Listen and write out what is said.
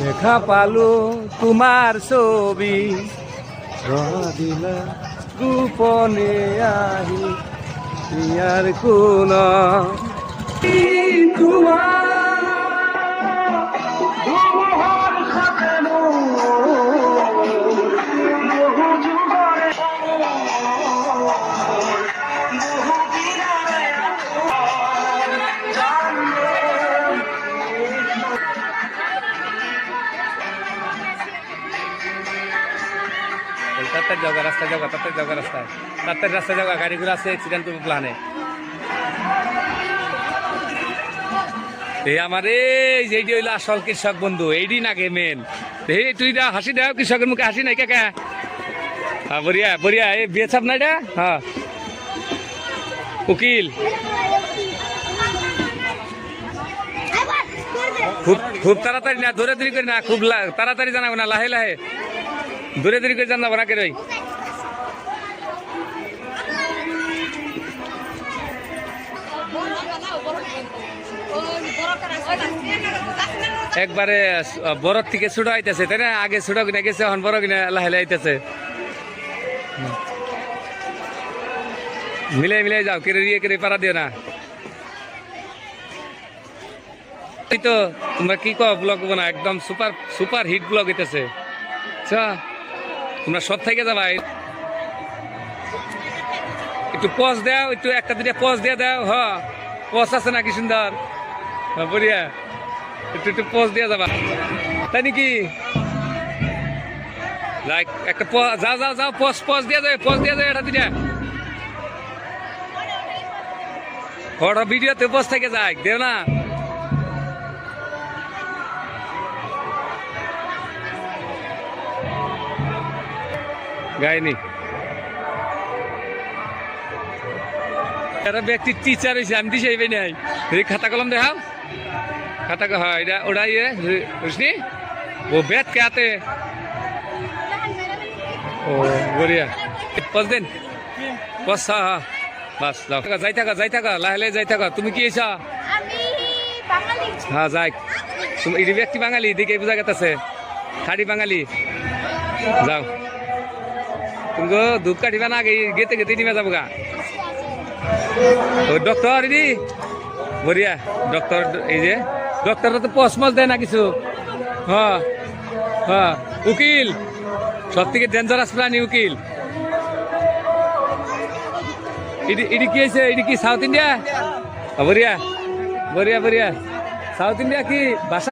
দেখা পালো তোমার ছবি। দিলা গোপনে আহি ইয়ার কোন। তাত্তার জায়গা রাস্তা জায়গা তাত্তার জায়গা রাস্তায় তাত্তার রাস্তা জায়গা গাড়িগুলো আছে অ্যাক্সিডেন্ট করব প্লানে। এই আমার এই যেটি হইল আসল কৃষক বন্ধু এইডি নাগে মেন এই তুই দা হাসি দাও, কৃষকের মুখে হাসি নাই কাকা হ্যাঁ বড়িয়া বড়িয়া, এই বিয়ে ছাপ না এটা? হ্যাঁ। উকিল। খুব খুব তাড়াতাড়ি না দৌড়ে দৌড়ি করে না, খুব তাড়াতাড়ি জানাব না, লাহে লাহে। দূরে দূরে করে জানাব না কেরই একবারে বড় থেকে ছোট আইতেছে, তাই না? আগে ছোট কিনা গেছে, এখন বড় কিনা লাহে আইতেছে। মিলে মিলে যাও কেড়ে দিয়ে কেড়ে পারা দিও না। তো, তোমরা কি কো ব্লগ না একদম সুপার সুপার হিট ব্লগ হইতেছে। আচ্ছা। তোমরা সব থেকে যাবা। একটু পজ দাও, একটু একটা দুটা পজ দিয়ে দাও, হ। পজ আছে নাকি সুন্দর? বঢ়িয়া একটু একটু পজ দিয়ে যাবা। তাই নাকি? লাইক একটা যাও যাও যাও, পজ পজ দিয়ে যাবে পজ দিয়ে যাবে এটা দুটা ভিডিওতে পজ থেকে যায়, দেও না। গায়নি একটা ব্যক্তি টিচার হয়েছে আমি দিছে এইবাই নাই। খাতা কলম দেখাও। খাতা হ্যাঁ এটা ওটা ইয়ে বুঝলি ও বেত কে আতে? ও বঢ়িয়া পাঁচ দিন। পাঁচ হ্যাঁ বাস যাই থাকা যাই থাকা লাহে লাহে যাই থাকা। তুমি কি এসা হ্যাঁ যাই। তুমি এই ব্যক্তি বাঙালি দিকে বোঝা গেছে খাড়ি বাঙালি। যাও। তুমি গো ধূপ কাটিবা না গেতে গেতে নিমে যাব গা ডক্টর ইদি বঢ়িয়া ডক্টর এই যে ডক্টর তো পসমস দেয় না কিছু হ্যাঁ হ্যাঁ উকিল সব থেকে ডেঞ্জারাস প্রাণী উকিল ইডি ইডি কি হয়েছে ইডি কি সাউথ ইন্ডিয়া বঢ়িয়া বঢ়িয়া বঢ়িয়া সাউথ ইন্ডিয়া কি ভাষা